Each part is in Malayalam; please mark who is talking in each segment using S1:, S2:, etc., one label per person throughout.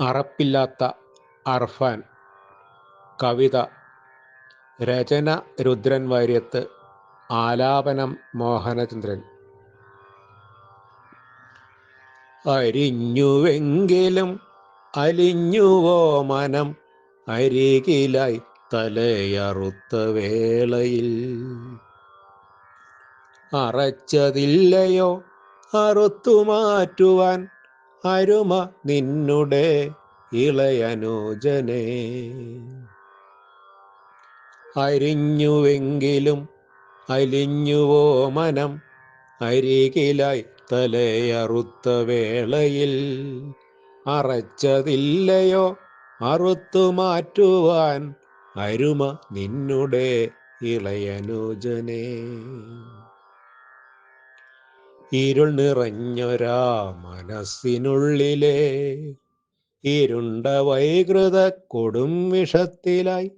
S1: അറപ്പില്ലാത്ത അർഫാൻ. കവിത. രചന രുദ്രൻ വാര്യത്ത്. ആലാപനം മോഹനചന്ദ്രൻ. അരിഞ്ഞുവെങ്കിലും അലിഞ്ഞുവോ മനം അരികിലായി തലയറുത്ത വേളയിൽ. അറച്ചതില്ലയോ അറുത്തു മാറ്റുവാൻ അരുമ നിന്നുടെ ഇളയനോജനെ അരിഞ്ഞുവെങ്കിലും അലിഞ്ഞുവോ മനം അരികിലായി തലയറുത്ത വേളയിൽ. അറച്ചതില്ലയോ അറുത്തു മാറ്റുവാൻ അരുമ നിന്നുടെ ഇളയനുജനെ ഇരുൾ നിറഞ്ഞൊരാ മനസ്സിനുള്ളിലെ. ഇരുണ്ട വൈകൃത കൊടും വിഷത്തിലായി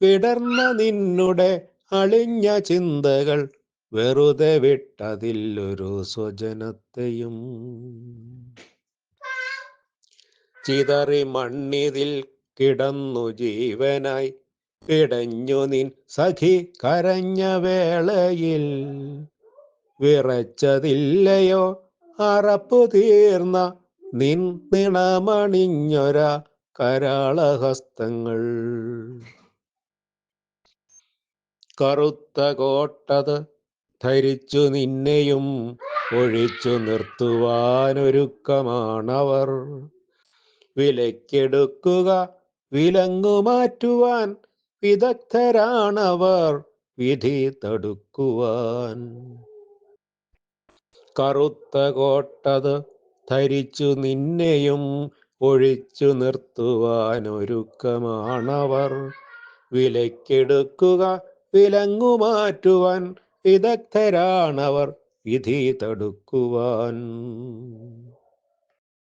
S1: വിടർന്ന നിന്നുടെ അളിഞ്ഞ ചിന്തകൾ വെറുതെ വിട്ടതില്ലൊരു സ്വജനത്തെയും. ചിതറി മണ്ണിതിൽ കിടന്നു ജീവനായി പിടഞ്ഞു നിൻ സഖി കരഞ്ഞ വേളയിൽ. വിറച്ചതില്ലയോ? അറപ്പു തീർന്ന നിൻ നിണമണിഞ്ഞൊര കരാളഹസ്തങ്ങൾ. കറുത്ത കോട്ടത് ധരിച്ചു നിന്നെയും ഒഴിച്ചു നിർത്തുവാനൊരുക്കമാണവർ. വിലക്കെടുക്കുക വിലങ്ങുമാറ്റുവാൻ വിദഗ്ധരാണവർ. വിധി തടുക്കുവാൻ കറുത്ത കോട്ടത് ധരിച്ചു നിന്നെയും ഒഴിച്ചു നിർത്തുവാനൊരുക്കമാണവർ വിലക്കെടുക്കുക വിലങ്ങുമാറ്റുവാൻ വിദഗ്ധരാണവർ. വിധി തടുക്കുവാൻ